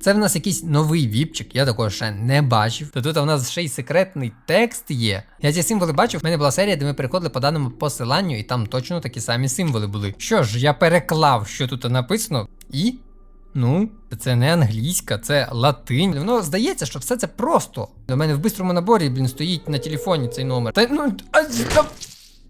Це в нас якийсь новий віпчик, я такого ще не бачив. То тут у нас ще й секретний текст є. Я ці символи бачив. В мене була серія, де ми переходили по даному посиланню, і там точно такі самі символи були. Що ж, я переклав, що тут написано, і. Ну, це не англійська, це латинь. Воно здається, що все це просто. До мене в бистрому наборі, блін, стоїть на телефоні цей номер. Та ну. А.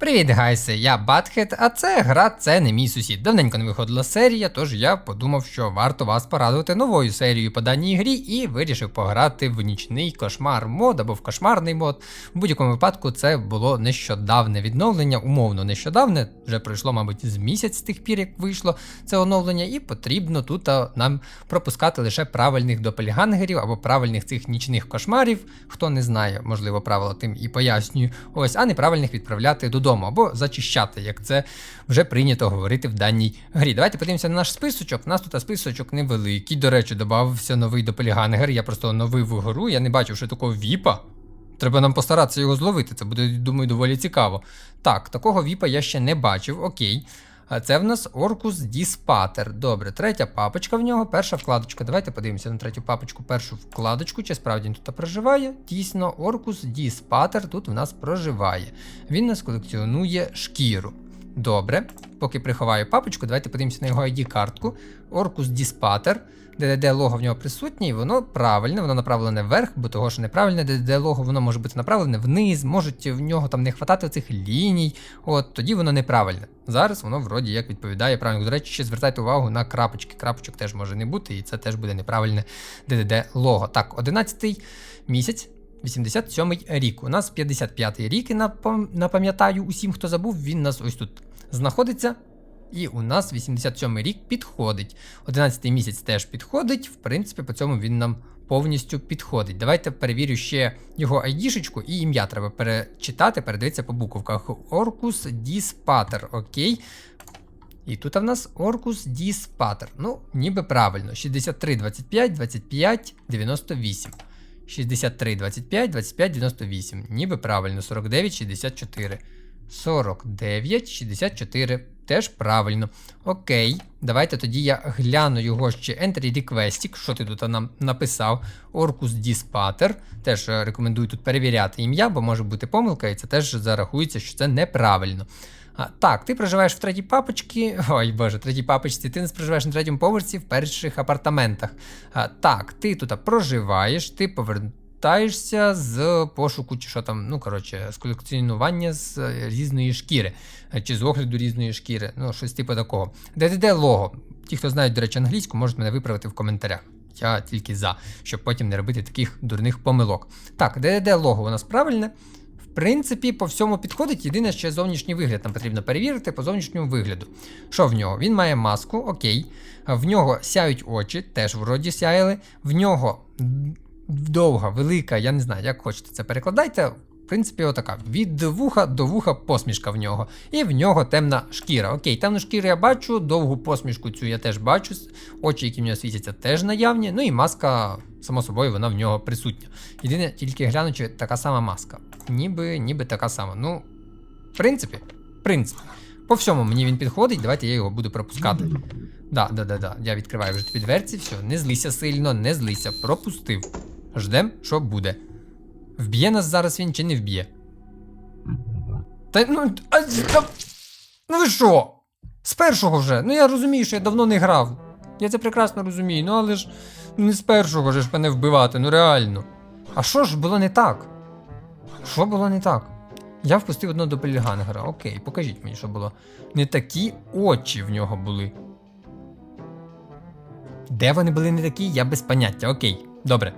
Привіт, гайси, я Батхет, а це гра це не мій сусід. Давненько не виходила серія, тож я подумав, що варто вас порадувати новою серією по даній грі і вирішив пограти в нічний кошмар мод або в кошмарний мод. В будь-якому випадку це було нещодавне відновлення, умовно нещодавне, вже пройшло, мабуть, з місяць з тих пір, як вийшло це оновлення, і потрібно тут нам пропускати лише правильних допельгангерів або правильних цих нічних кошмарів. Хто не знає, можливо, правила тим і пояснюю. Ось, а неправильних відправляти додому або зачищати, як це вже прийнято говорити в даній грі. Давайте подивимося на наш списочок. У нас тут списочок невеликий. До речі, додався новий до Полігангер. Я просто оновив гру, я не бачив, що такого віпа. Треба нам постаратися його зловити, це буде, думаю, доволі цікаво. Так, такого віпа я ще не бачив, окей. А це в нас Orcus Dispater. Добре, третя папочка в нього, перша вкладочка. Давайте подивимося на третю папочку, першу вкладочку, чи справді він тут проживає. Дійсно, Orcus Dispater тут в нас проживає. Він нас колекціонує шкіру. Добре, поки приховаю папочку, давайте подивимося на його ID-картку. Orcus Dispater. DDD лого в нього присутнє, і воно правильне, воно направлене вверх, бо того, що неправильне DDD лого, воно може бути направлене вниз, можуть в нього там не хватати цих ліній, от тоді воно неправильне. Зараз воно вроді як відповідає правильно. До речі, ще звертайте увагу на крапочки. Крапочок теж може не бути, і це теж буде неправильне DDD лого. Так, 11 місяць. 87-й рік. У нас 55-й рік, і напам'ятаю усім, хто забув, він у нас ось тут знаходиться. І у нас 87-й рік підходить. 11-й місяць теж підходить. В принципі, по цьому він нам повністю підходить. Давайте перевірю ще його айдішечку і ім'я треба перечитати, передивитися по буковках. Orcus Dispater, окей. І тут в нас Orcus Dispater. Ну, ніби правильно. 63, 25, 25, 98. 63, 25, 25, 98. Ніби правильно. 49, 64. 49, 64. Теж правильно. Окей. Давайте тоді я гляну його ще Entry Requestic. Що ти тут нам написав? Orcus Dispater. Теж е, рекомендую тут перевіряти ім'я, бо може бути помилка, і це теж зарахується, що це неправильно. А, так, ти проживаєш в третій папочці. Ой боже, третій папочці, ти не проживаєш на третьому поверсі в перших апартаментах. А, так, ти тут проживаєш, ти повертаєшся з пошуку, чи що там, ну коротше, з колекціонування з е, різної шкіри, е, чи з огляду різної шкіри, ну щось типу такого. ДДД лого. Ті, хто знають, до речі, англійську, можуть мене виправити в коментарях. Я тільки за, щоб потім не робити таких дурних помилок. Так, ДДД лого у нас правильне. Принципі, по всьому підходить. Єдине, що зовнішній вигляд нам потрібно перевірити по зовнішньому вигляду. Що в нього? Він має маску, окей. В нього сяють очі, теж вроді сяяли. В нього довга, велика, я не знаю, як хочете це перекладайте. В принципі, отака. Від вуха до вуха посмішка в нього. І в нього темна шкіра. Окей, темну шкіру я бачу, довгу посмішку цю я теж бачу. Очі, які в нього світяться, теж наявні. Ну і маска, само собою, вона в нього присутня. Єдине, тільки глянучи, така сама маска. Ніби, ніби така сама. Ну, в принципі, в принципі. По всьому мені він підходить, давайте я його буду пропускати. Да, да, да, да. Я відкриваю вже тобі дверці, все, не злися сильно, не злися, пропустив. Ждем, що буде. Вб'є нас зараз він чи не вб'є? Та ну. А, та, ну ви що? З першого вже. Ну я розумію, що я давно не грав. Я це прекрасно розумію, ну але ж не з першого ж мене вбивати, ну реально. А що ж було не так? Що було не так? Я впустив одного допельгангера. Окей, покажіть мені, що було. Не такі очі в нього були. Де вони були не такі, я без поняття. Окей, добре.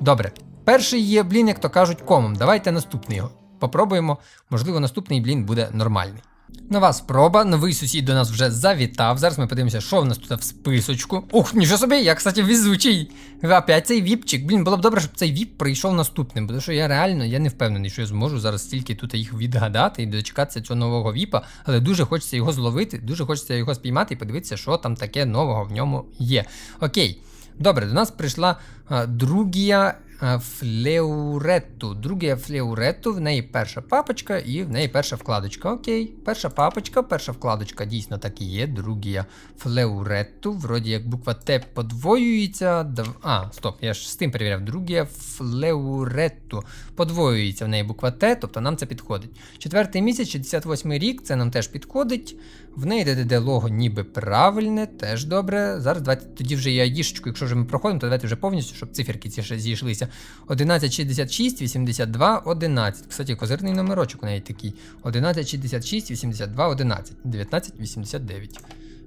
Добре. Перший є, блін, як то кажуть, комом. Давайте наступний його. Попробуємо. Можливо, наступний блін буде нормальний. Нова спроба, новий сусід до нас вже завітав. Зараз ми подивимося, що в нас тут в списочку. Ух, нічого собі, я, кстати, везучий. Опять цей віпчик. Блін, було б добре, щоб цей віп прийшов наступним, тому що я реально я не впевнений, що я зможу зараз стільки тут їх відгадати і дочекатися цього нового віпа, але дуже хочеться його зловити, дуже хочеться його спіймати і подивитися, що там таке нового в ньому є. Окей. Добре, до нас прийшла а, другія е, флеуретту. Другія флеуретту, в неї перша папочка і в неї перша вкладочка. Окей, перша папочка, перша вкладочка дійсно так і є. Другія флеуретту. Вроді як буква Т подвоюється. А, стоп, я ж з тим перевіряв. Другія флеуретту. Подвоюється в неї буква Т, тобто нам це підходить. Четвертий місяць, 68 рік, це нам теж підходить. В неї ДДД лого ніби правильне, теж добре. Зараз давайте тоді вже і айдішечку, якщо вже ми проходимо, то давайте вже повністю, щоб циферки ці ще зійшлися. 1166, 82, 11. Кстати, козирний номерочок у неї такий. 1166, 82, 11. 1989.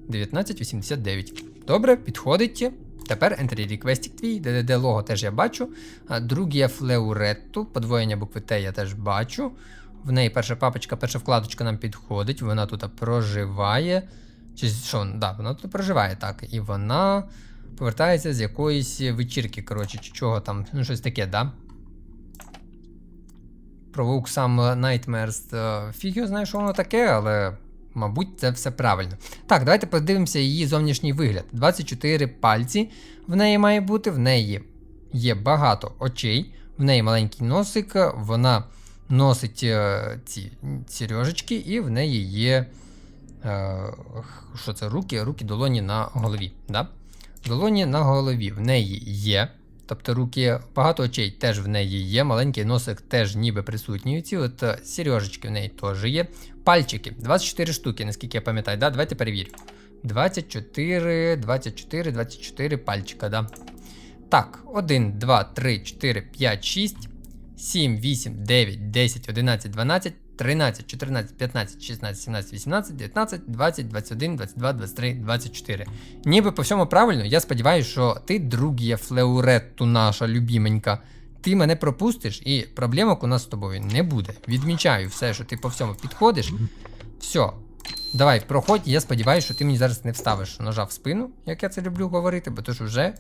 1989. Добре, підходить. Тепер entry request твій, ДДД лого теж я бачу. А, Другий флеуретту, подвоєння букви Т я теж бачу. В неї перша папочка, перша вкладочка нам підходить, вона тут проживає. Чи що, да, вона тут проживає так. І вона повертається з якоїсь вечірки, коротше, чи чого там, ну щось таке, да? Provoke some Nightmares. е, Фіг його знає, що воно таке, але. Мабуть, це все правильно. Так, давайте подивимося її зовнішній вигляд. 24 пальці в неї має бути, в неї є багато очей, в неї маленький носик, вона носить е, ці сережечки, і в неї є. Е, що це? Руки, руки долоні на голові. Да? Долоні на голові в неї є. Тобто руки, багато очей теж в неї є, маленький носик теж ніби присутній. Ці от е, сережечки в неї теж є. Пальчики 24 штуки, наскільки я пам'ятаю. Да? Давайте перевірю. 24, 24, 24 пальчика, да. Так, 1, 2, 3, 4, 5, 6, 7, 8, 9, 10, 11, 12, 13, 14, 15, 16, 17, 18, 19, 20, 21, 22, 23, 24. Ніби по всьому правильно, я сподіваюся, що ти, другія флеуретту наша любіменька, ти мене пропустиш, і проблемок у нас з тобою не буде. Відмічаю все, що ти по всьому підходиш. Все. Давай, проходь, я сподіваюся, що ти мені зараз не вставиш ножа в спину, як я це люблю говорити, бо то ж вже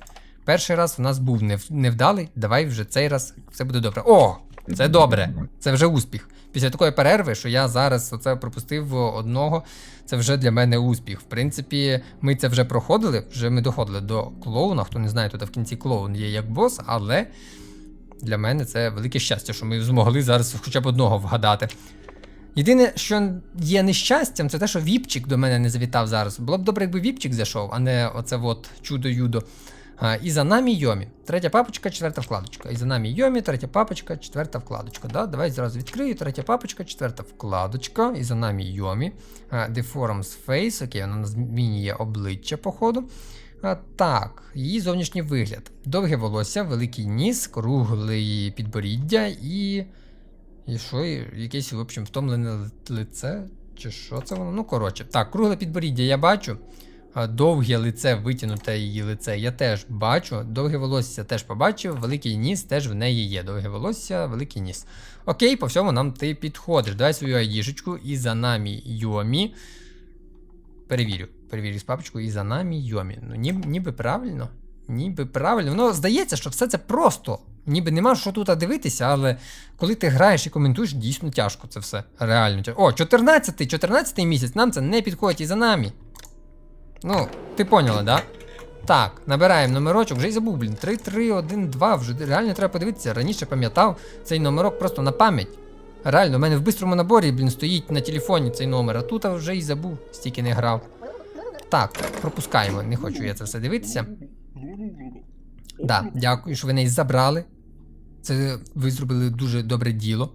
перший раз у нас був нев- невдалий. Давай вже цей раз все буде добре. О! Це добре, це вже успіх. Після такої перерви, що я зараз оце пропустив одного, це вже для мене успіх. В принципі, ми це вже проходили, вже ми доходили до клоуна. Хто не знає, тут в кінці клоун є як бос, але для мене це велике щастя, що ми змогли зараз хоча б одного вгадати. Єдине, що є нещастям, це те, що Віпчик до мене не завітав зараз. Було б добре, якби Віпчик зайшов, а не оце от чудо-юдо. І за нами Йомі. Третя папочка, четверта вкладочка. І за нами Йомі, третя папочка, четверта вкладочка. Да? Давай зразу відкрию. Третя папочка, четверта вкладочка. І за нами Йомі. Deforms Face. Окей, вона змінює обличчя, походу. Так, її зовнішній вигляд. Довге волосся, великий ніс, круглий підборіддя і. І що, і якесь, в общем, втомлене лице? Чи що це воно? Ну, коротше. Так, кругле підборіддя я бачу. Довге лице, витягнуте її лице, я теж бачу. Довге волосся теж побачив. Великий ніс теж в неї є. Довге волосся, великий ніс. Окей, по всьому нам ти підходиш. Давай свою айдішечку і за нами Йомі. Перевірю. Перевірю з папочку і за нами Йомі. Ну, ніби, ніби правильно. Ніби правильно. Воно здається, що все це просто. Ніби нема що тут дивитися, але коли ти граєш і коментуєш, дійсно тяжко це все. Реально тяжко. О, 14-й, 14-й місяць, нам це не підходить і за нами. Ну, ти поняла, да? Так, набираємо номерочок, вже й забув, блін. 3, 3, 1, 2, вже реально треба подивитися. Раніше пам'ятав цей номерок просто на пам'ять. Реально, у мене в бистрому наборі, блін, стоїть на телефоні цей номер, а тут вже й забув, стільки не грав. Так, пропускаємо, не хочу я це все дивитися. Да, дякую, що ви неї забрали. Це ви зробили дуже добре діло.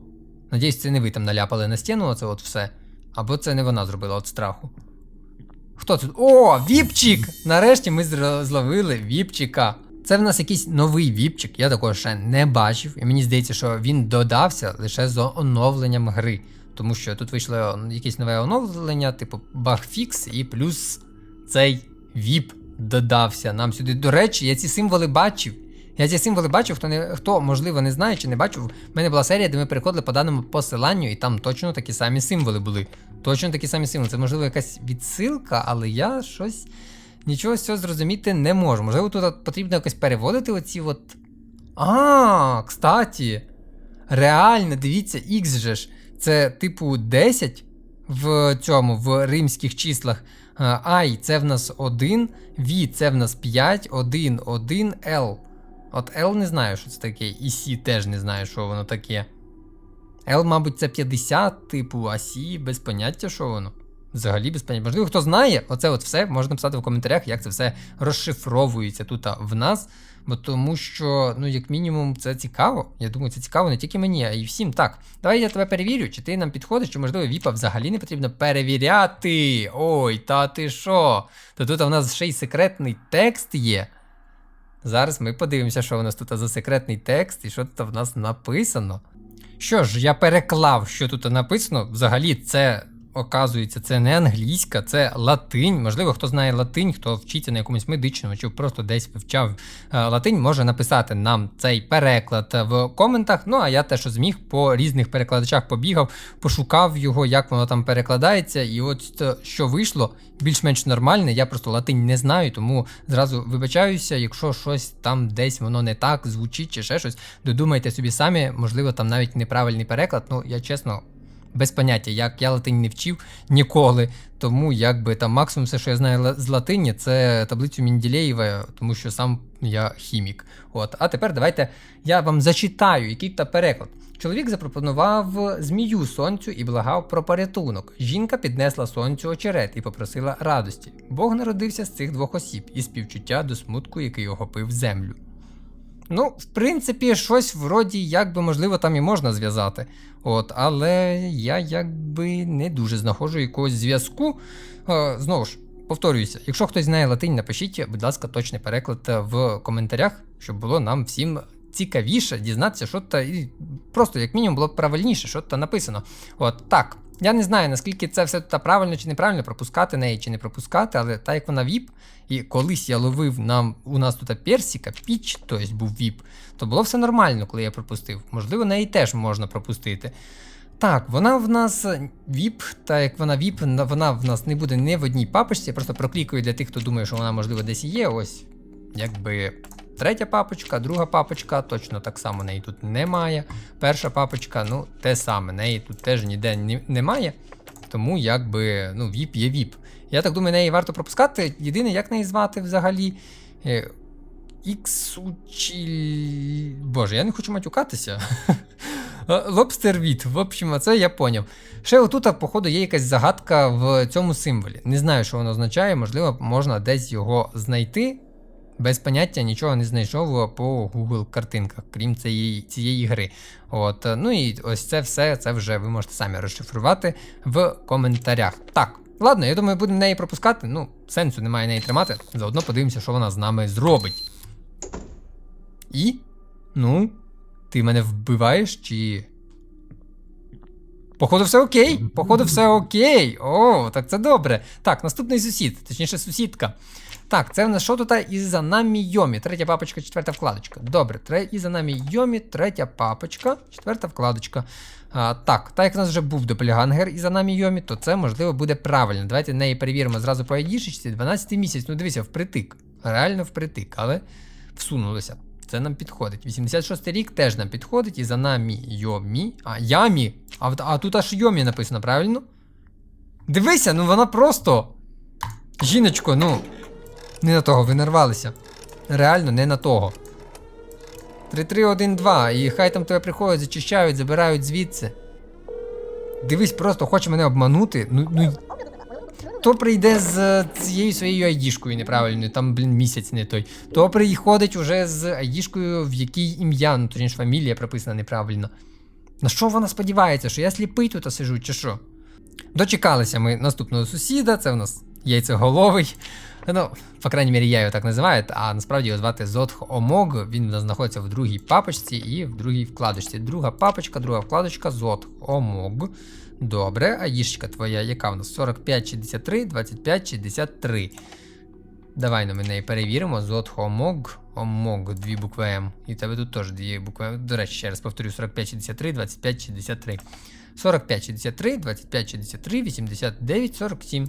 Надіюсь, це не ви там наляпали на стіну, оце от все. Або це не вона зробила від страху. Хто тут? О, Віпчик! Нарешті ми зловили Віпчика. Це в нас якийсь новий Віпчик, я такого ще не бачив, і мені здається, що він додався лише з оновленням гри. Тому що тут вийшло якесь нове оновлення, типу багфікс, і плюс цей віп додався нам сюди. До речі, я ці символи бачив. Я ці символи бачив, хто не хто можливо не знає чи не бачив. У мене була серія, де ми переходили по даному посиланню, і там точно такі самі символи були. Точно такі самі символи. Це можливо якась відсилка, але я щось нічого з цього зрозуміти не можу. Можливо, тут потрібно якось переводити оці от. А, кстаті. Реально, дивіться, X же ж. Це типу 10 в цьому, в римських числах. I це в нас 1, V це в нас 5, 1, 1, L. От L не знаю, що це таке, і C теж не знаю, що воно таке. L, мабуть, це 50, типу, а C без поняття, що воно. Взагалі без поняття. Можливо, хто знає, оце от все можна написати в коментарях, як це все розшифровується тут в нас. Бо тому що, ну, як мінімум, це цікаво. Я думаю, це цікаво не тільки мені, а й всім. Так, давай я тебе перевірю, чи ти нам підходиш, чи можливо Віпа взагалі не потрібно перевіряти. Ой, та ти що? То тут у нас ще й секретний текст є. Зараз ми подивимося, що у нас тут за секретний текст і що тут в нас написано. Що ж, я переклав, що тут написано. Взагалі, це оказується, це не англійська, це латинь. Можливо, хто знає латинь, хто вчиться на якомусь медичному, чи просто десь вивчав е, латинь, може написати нам цей переклад в коментах. Ну а я те, що зміг, по різних перекладачах побігав, пошукав його, як воно там перекладається, і от е, що вийшло, більш-менш нормальне. Я просто латинь не знаю, тому зразу вибачаюся, якщо щось там десь воно не так звучить чи ще щось. Додумайте собі самі, можливо, там навіть неправильний переклад. Ну я чесно без поняття, як я латинь не вчив ніколи. Тому якби там максимум все, що я знаю з латині, це таблицю Мінділеєва, тому що сам я хімік. От. А тепер давайте я вам зачитаю, який та переклад. Чоловік запропонував змію сонцю і благав про порятунок. Жінка піднесла сонцю очерет і попросила радості. Бог народився з цих двох осіб і співчуття до смутку, який охопив землю. Ну, в принципі, щось вроді як би можливо там і можна зв'язати. От, але я якби не дуже знаходжу якогось зв'язку. Е, знову ж, повторююся, якщо хтось знає латинь, напишіть, будь ласка, точний переклад в коментарях, щоб було нам всім цікавіше дізнатися, що то і просто, як мінімум, було б правильніше, що то написано. От так. Я не знаю, наскільки це все тут правильно чи неправильно, пропускати неї чи не пропускати, але так як вона віп, і колись я ловив нам у нас тут персика, піч, тобто був віп, то було все нормально, коли я пропустив. Можливо, неї теж можна пропустити. Так, вона в нас віп, та як вона віп, вона в нас не буде не в одній папочці. Я просто проклікаю для тих, хто думає, що вона, можливо, десь є. Ось, якби третя папочка, друга папочка, точно так само неї тут немає. Перша папочка, ну, те саме, неї тут теж ніде ні- немає. Тому якби, ну, віп є віп. Я так думаю, неї варто пропускати. Єдине, як неї звати взагалі. Е, Іксучіль... Боже, я не хочу матюкатися. Лобстервіт, в общем, це я поняв. Ще отут, походу, є якась загадка в цьому символі. Не знаю, що воно означає, можливо, можна десь його знайти. Без поняття нічого не знайшов по Google картинках, крім цієї, цієї гри. От, ну і ось це все це вже ви можете самі розшифрувати в коментарях. Так, ладно, я думаю, будемо неї пропускати. Ну, сенсу немає неї тримати. Заодно подивимося, що вона з нами зробить. І? Ну, ти мене вбиваєш чи. Походу, все окей. Походу, все окей. О, так це добре. Так, наступний сусід, точніше, сусідка. Так, це в нас що тут із за нами Йомі. Третя папочка, четверта вкладочка. Добре, тре... і за нами Йомі, третя папочка, четверта вкладочка. А, так, так як у нас вже був доppelganger і за нами Йомі, то це можливо буде правильно. Давайте неї перевіримо зразу по ID-шечці. 12 місяць. Ну дивися, впритик. Реально впритик, але всунулося. Це нам підходить. 86 рік теж нам підходить, і за нами Йомі. А, Ямі. А, а тут аж Йомі написано, правильно? Дивися, ну вона просто. Жіночко, ну. Не на того, ви нарвалися. Реально, не на того. 3312, і хай там тебе приходять, зачищають, забирають звідси. Дивись, просто хоче мене обманути. Ну, ну. То прийде з е, цією своєю айдішкою неправильною, там, блін, місяць не той. То приходить уже з айдішкою, в якій ім'я, ну точніше фамілія прописана неправильно. На що вона сподівається, що я сліпий тут сижу, чи що? Дочекалися ми наступного сусіда, це у нас яйцеголовий. Ну, по крайній мірі, я його так називаю, а насправді його звати Зотх Омог. Він у знаходиться в другій папочці і в другій вкладочці. Друга папочка, друга вкладочка Зотх Омог. Добре, а їжка твоя, яка в нас? 4563, 2563. Давай на ми неї перевіримо. Зотх Омог. Омог, дві букви М. І в тебе тут теж дві букви М. До речі, ще раз повторю: 4563, 2563. 4563, 2563, 89, 47. 89, 47,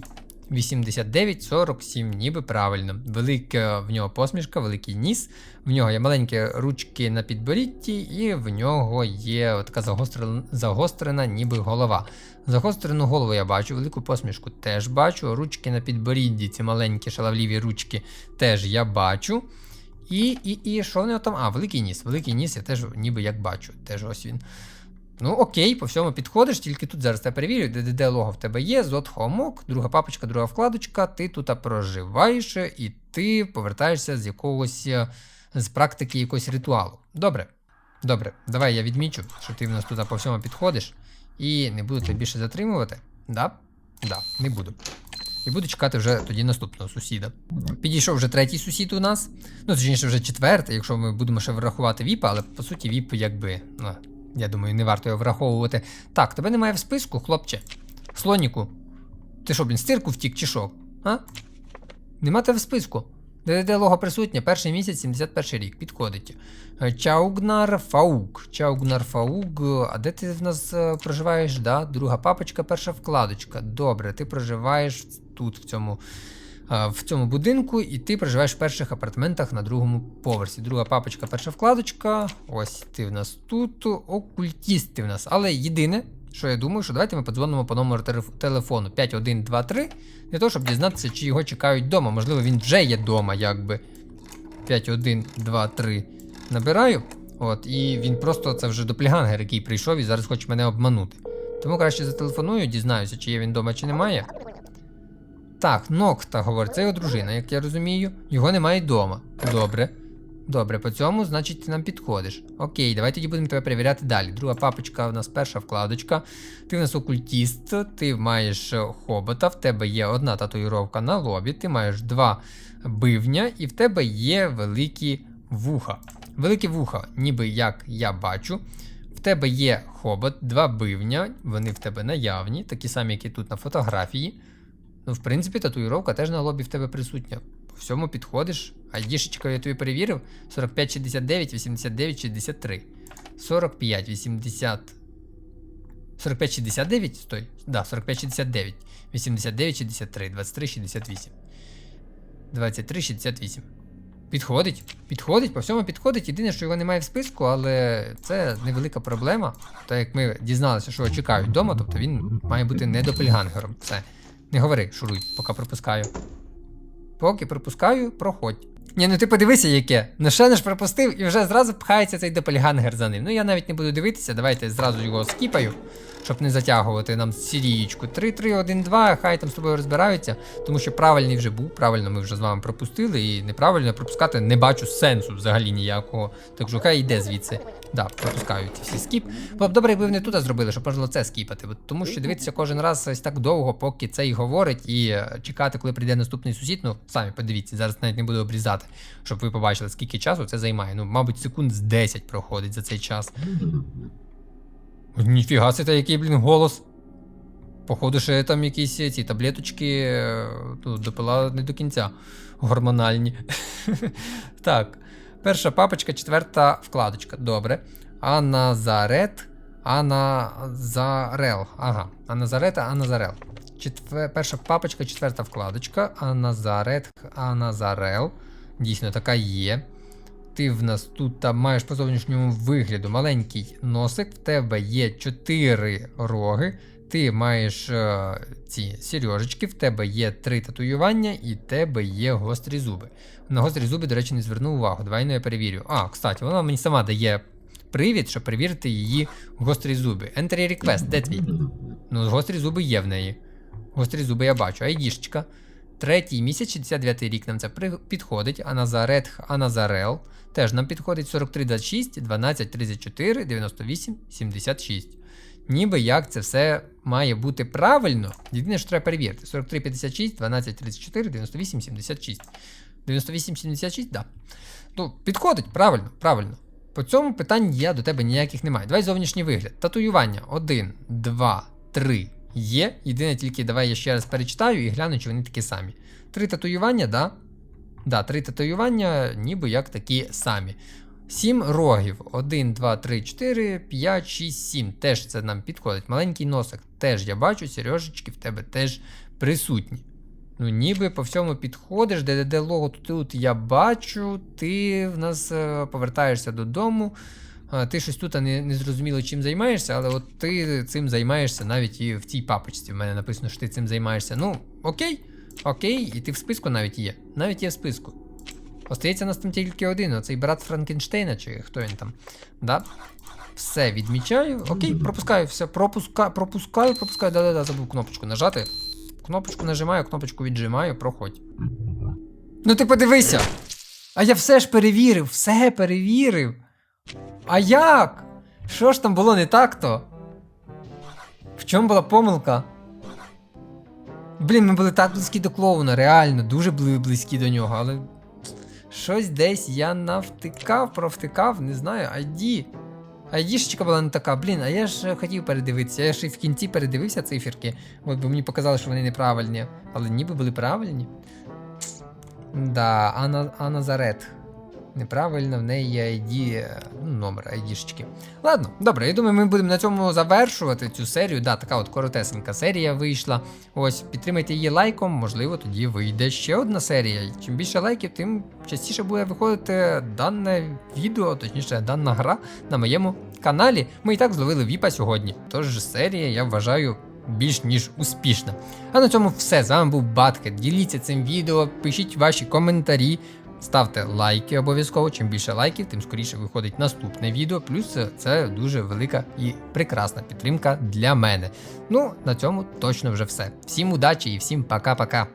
ніби правильно. Велика в нього посмішка, великий ніс. В нього є маленькі ручки на підборідді, і в нього є така загострена, загострена ніби голова. Загострену голову я бачу, велику посмішку теж бачу. Ручки на підборідді, ці маленькі шаловліві ручки теж я бачу. І, і, і, що в нього там? А, великий ніс. Великий ніс, я теж ніби як бачу. Теж ось він. Ну, окей, по всьому підходиш, тільки тут зараз я перевірю, ДДД лого в тебе є, зод хомок, друга папочка, друга вкладочка, ти тут проживаєш і ти повертаєшся з якогось е, з практики якогось ритуалу. Добре. Добре, давай я відмічу, що ти в нас тут по всьому підходиш. І не буду тебе більше затримувати. Да? Да, не буду. І буду чекати вже тоді наступного сусіда. Підійшов вже третій сусід у нас. Ну, точніше, вже четвертий, якщо ми будемо ще врахувати Віпа, але по суті Віп якби. Ну, я думаю, не варто його враховувати. Так, тебе немає в списку, хлопче. Слоніку. Ти що, блін, з цирку втік чи що? А? Нема тебе в списку. ДДД лого присутнє, перший місяць, 71 рік, підходить. Е, Чаугнар Фаук. Чаугнар Фаук. А де ти в нас е, проживаєш? Да? Друга папочка, перша вкладочка. Добре, ти проживаєш тут, в цьому, е, в цьому будинку, і ти проживаєш в перших апартаментах на другому поверсі. Друга папочка, перша вкладочка. Ось ти в нас тут. Окультіст ти в нас. Але єдине, що я думаю, що давайте ми подзвонимо по номеру телеф- телефону 5123 для того, щоб дізнатися, чи його чекають вдома. Можливо, він вже є вдома, якби. 5123 набираю. От, і він просто це вже доплігангер, який прийшов і зараз хоче мене обманути. Тому краще зателефоную, дізнаюся, чи є він вдома, чи немає. Так, Нокта говорить, це його дружина, як я розумію. Його немає вдома. Добре. Добре, по цьому, значить, ти нам підходиш. Окей, давай тоді будемо тебе перевіряти далі. Друга папочка, у нас перша вкладочка. Ти в нас окультіст, ти маєш е, хобота, в тебе є одна татуїровка на лобі, ти маєш два бивня, і в тебе є великі вуха. Великі вуха, ніби як я бачу. В тебе є хобот, два бивня, вони в тебе наявні, такі самі, як і тут на фотографії. Ну, в принципі, татуїровка теж на лобі в тебе присутня. По всьому підходиш. А дішечка я тобі перевірив. 45, 69, 89, 63. 45, 80. 45, 69? Стой. Да, 45, 69. 89, 63, 23, 68. 23, 68. Підходить. Підходить, по всьому підходить. Єдине, що його немає в списку, але це невелика проблема. Так як ми дізналися, що його чекають вдома, тобто він має бути не допельгангером. Все. Не говори, шуруй, поки пропускаю. Поки пропускаю, проходь. Ні, ну ти подивися, яке. Ну ще не ж пропустив і вже зразу пхається цей допельгангер за ним. Ну я навіть не буду дивитися, давайте зразу його скіпаю, щоб не затягувати нам сірієчку. 3-3-1-2, хай там з тобою розбираються, тому що правильний вже був, правильно ми вже з вами пропустили, і неправильно пропускати не бачу сенсу взагалі ніякого. Так що хай йде звідси. Да, пропускаю ці всі скіп. Було б добре, якби вони тут зробили, щоб можливо це скіпати. Тому що дивитися кожен раз ось так довго, поки цей говорить, і е, чекати, коли прийде наступний сусід. Ну, самі подивіться, зараз навіть не буду обрізати, щоб ви побачили, скільки часу це займає. Ну, мабуть, секунд з 10 проходить за цей час. Ніфіга це який, блін, голос. Походу, ще там якісь ці таблеточки ну, допила не до кінця. Гормональні. так. Перша папочка, четверта вкладочка. Добре. Аназарет. Аназарел. Ага. Аназарет, Аназарел. Четвер... Перша папочка, четверта вкладочка. Аназарет, Аназарел. Дійсно, така є. Ти в нас тут там маєш по зовнішньому вигляду маленький носик, в тебе є чотири роги, ти маєш е, ці сережечки, в тебе є три татуювання і в тебе є гострі зуби. На гострі зуби, до речі, не звернув увагу. Давай ну я перевірю. А, кстати, вона мені сама дає привід, щоб перевірити її гострі зуби. Entry request, де твій? Ну, гострі зуби є в неї. Гострі зуби я бачу. Айдішечка. Третій місяць, 69 рік нам це підходить. Аназарет Аназарел. Теж нам підходить 4326, 1234, 98, 76. Ніби як це все має бути правильно. Єдине, що треба перевірити: 4356, 1234, 98, 76. 98, 76, да. Ну, підходить, правильно, правильно. По цьому питань я до тебе ніяких немає. Давай зовнішній вигляд. Татуювання 1, 2, 3 є. Єдине тільки давай я ще раз перечитаю і гляну, чи вони такі самі. Три татуювання, да? Да, три татуювання, ніби як такі самі. Сім рогів. 1, 2, 3, 4, 5, 6, 7. Теж це нам підходить. Маленький носик. Теж я бачу, сережечки в тебе теж присутні. Ну, ніби по всьому підходиш, ДДД лого тут я бачу, ти в нас е, повертаєшся додому. Ти щось тут не, не зрозуміло, чим займаєшся, але от ти цим займаєшся навіть і в цій папочці. В мене написано, що ти цим займаєшся. Ну, окей, окей, і ти в списку навіть є. Навіть є в списку. Остається нас там тільки один, оцей брат Франкенштейна, чи хто він там. Да? Все, відмічаю. Окей, пропускаю, все, пропуска, пропускаю, пропускаю. Да-да-да, забув кнопочку нажати. Кнопочку нажимаю, кнопочку віджимаю, проходь. Ну ти подивися! А я все ж перевірив, все перевірив. А як? Що ж там було не так-то? В чому була помилка? Блін, ми були так близькі до клоуна, реально, дуже були близькі до нього, але. Щось десь я навтикав, провтикав, не знаю, ID. ID-шечка була не така, блін, а я ж хотів передивитися. Я ж і в кінці передивився циферки, от, бо мені показали, що вони неправильні, але ніби були правильні. Да, Ана, Аназарет. Неправильно, в неї є ID, ну, номер ID-шечки. Ладно, добре, я думаю, ми будемо на цьому завершувати цю серію. Да, така от коротесенька серія вийшла. Ось, підтримайте її лайком, можливо, тоді вийде ще одна серія. І Чим більше лайків, тим частіше буде виходити дане відео, точніше, дана гра на моєму каналі. Ми і так зловили Віпа сьогодні. Тож серія, я вважаю, більш ніж успішна. А на цьому все. З вами був Баткет. Діліться цим відео, пишіть ваші коментарі. Ставте лайки обов'язково. Чим більше лайків, тим скоріше виходить наступне відео. Плюс це дуже велика і прекрасна підтримка для мене. Ну, на цьому точно вже все. Всім удачі і всім пока-пока.